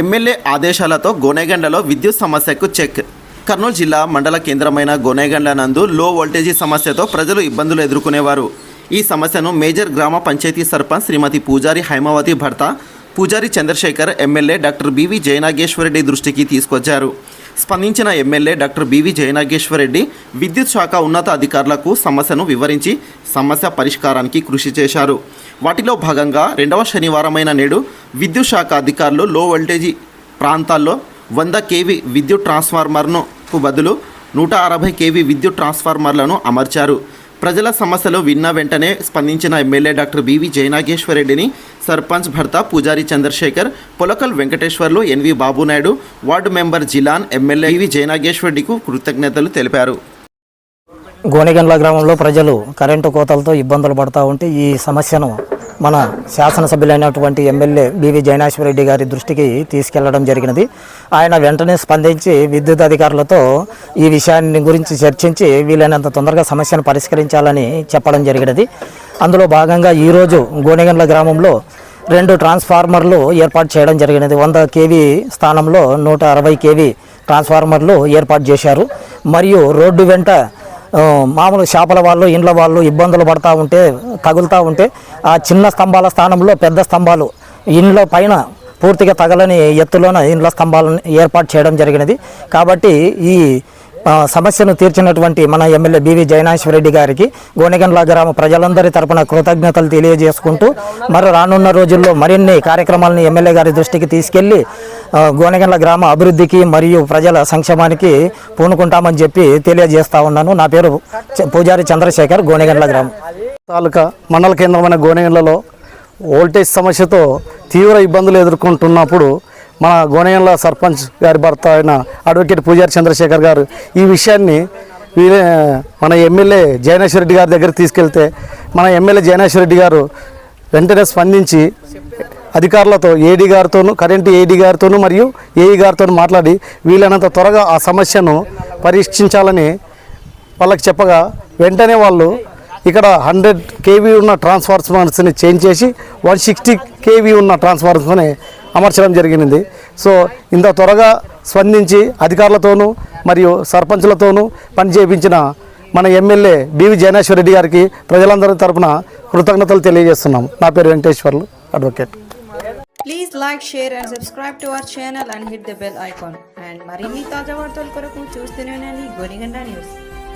MLA ఆదేశాలతో గోనెగండ్లలో విద్యుత్ సమస్యకు చెక్. కర్నూలు జిల్లా మండల కేంద్రమైన గోనెగండ్ల నందు లో వోల్టేజీ సమస్యతో ప్రజలు ఇబ్బందులు ఎదుర్కొనేవారు. ఈ సమస్యను మేజర్ గ్రామ పంచాయతీ సర్పంచ్ శ్రీమతి పూజారి హైమావతి భర్త Pujari Chandrasekhar MLA doctor B V Jayanageswara Reddy దృష్టికి తీసుకొచ్చారు. స్పందించిన ఎమ్మెల్యే డాక్టర్ బివి జయనాగేశ్వరరెడ్డి విద్యుత్ శాఖ ఉన్నత అధికారులకు సమస్యను వివరించి సమస్య పరిష్కారానికి కృషి చేశారు. వాటిలో భాగంగా రెండవ శనివారమైన నేడు విద్యుత్ శాఖ అధికారులు లో వోల్టేజీ ప్రాంతాల్లో వంద కేవీ విద్యుత్ ట్రాన్స్ఫార్మర్ను బదులు నూట అరవై కేవీ విద్యుత్ ట్రాన్స్ఫార్మర్లను అమర్చారు. ప్రజల సమస్యలు విన్న వెంటనే స్పందించిన ఎమ్మెల్యే డాక్టర్ బివి జయనాగేశ్వరరెడ్డిని సర్పంచ్ భర్త Pujari Chandrasekhar Polakal Venkateswarlu N V Babu Naidu ward member Jilan MLA V జయనాగేశ్వరరెడ్డికు కృతజ్ఞతలు తెలిపారు. గోనెగండ్ల గ్రామంలో ప్రజలు కరెంటు కోతలతో ఇబ్బందులు పడతా ఉంటే ఈ సమస్యను మన శాసనసభ్యులైనటువంటి ఎమ్మెల్యే బివి జయనాశ్వరరెడ్డి గారి దృష్టికి తీసుకెళ్ళడం జరిగినది. ఆయన వెంటనే స్పందించి విద్యుత్ అధికారులతో ఈ విషయాన్ని గురించి చర్చించి వీలైనంత తొందరగా సమస్యను పరిష్కరించాలని చెప్పడం జరిగినది. అందులో భాగంగా ఈరోజు గోనెగండ్ల గ్రామంలో రెండు ట్రాన్స్ఫార్మర్లు ఏర్పాటు చేయడం జరిగినది. వంద కేవీ స్థానంలో నూట అరవై కేవీ ట్రాన్స్ఫార్మర్లు ఏర్పాటు చేశారు. మరియు రోడ్డు వెంట మామూలు చేపల వాళ్ళు ఇండ్ల వాళ్ళు ఇబ్బందులు పడతా ఉంటే తగులుతూ ఉంటే ఆ చిన్న స్తంభాల స్థానంలో పెద్ద స్తంభాలు ఇండ్ల పైన పూర్తిగా తగలని ఎత్తులోన ఇండ్ల స్తంభాలను ఏర్పాటు చేయడం జరిగినది. కాబట్టి ఈ సమస్యను తీర్చినటువంటి మన ఎమ్మెల్యే బివి జయనాశ్వరరెడ్డి గారికి గోనెగండ్ల గ్రామ ప్రజలందరి తరపున కృతజ్ఞతలు తెలియజేసుకుంటూ మరి రానున్న రోజుల్లో మరిన్ని కార్యక్రమాలను ఎమ్మెల్యే గారి దృష్టికి తీసుకెళ్ళి గోనెగండ్ల గ్రామ అభివృద్ధికి మరియు ప్రజల సంక్షేమానికి పూనుకుంటామని చెప్పి తెలియజేస్తా ఉన్నాను. నా పేరు చ- పూజారి చంద్రశేఖర్ గోనెగండ్ల గ్రామం. తాలూకా మండల కేంద్రమైన గోనెగండ్లలో వోల్టేజ్ సమస్యతో తీవ్ర ఇబ్బందులు ఎదుర్కొంటున్నప్పుడు మన గోనయంల సర్పంచ్ గారి భర్త అయిన అడ్వకేట్ పూజారి చంద్రశేఖర్ గారు ఈ విషయాన్ని వీరే మన ఎమ్మెల్యే జయనేశ్వర రెడ్డి గారి దగ్గర తీసుకెళ్తే మన ఎమ్మెల్యే జయనేశ్వర రెడ్డి గారు వెంటనే స్పందించి అధికారులతో ఏడీ గారితోనూ కరెంటు ఏడీ గారితోనూ మరియు ఏఈ గారితోనూ మాట్లాడి వీలైనంత త్వరగా ఆ సమస్యను పరీక్షించాలని వాళ్ళకి చెప్పగా వెంటనే వాళ్ళు ఇక్కడ హండ్రెడ్ కేవీ ఉన్న ట్రాన్స్ఫార్మర్స్ని చేంజ్ చేసి వన్ సిక్స్టీ కేవీ ఉన్న ట్రాన్స్ఫార్మర్స్ని అమర్చడం జరిగింది సో ఇంత త్వరగా స్పందించి అధికారులతోనూ మరియు సర్పంచులతోనూ పనిచేయించిన మన ఎమ్మెల్యే బివి జయనేశ్వర రెడ్డి గారికి ప్రజలందరి తరఫున కృతజ్ఞతలు తెలియజేస్తున్నాం. నా పేరు Venkateswarlu advocate. Please like share and subscribe to our channel and hit the bell icon and మరిన్ని తాజా వార్తల కొరకు చూస్తూనే ఉండండి. గోనిగండ న్యూస్.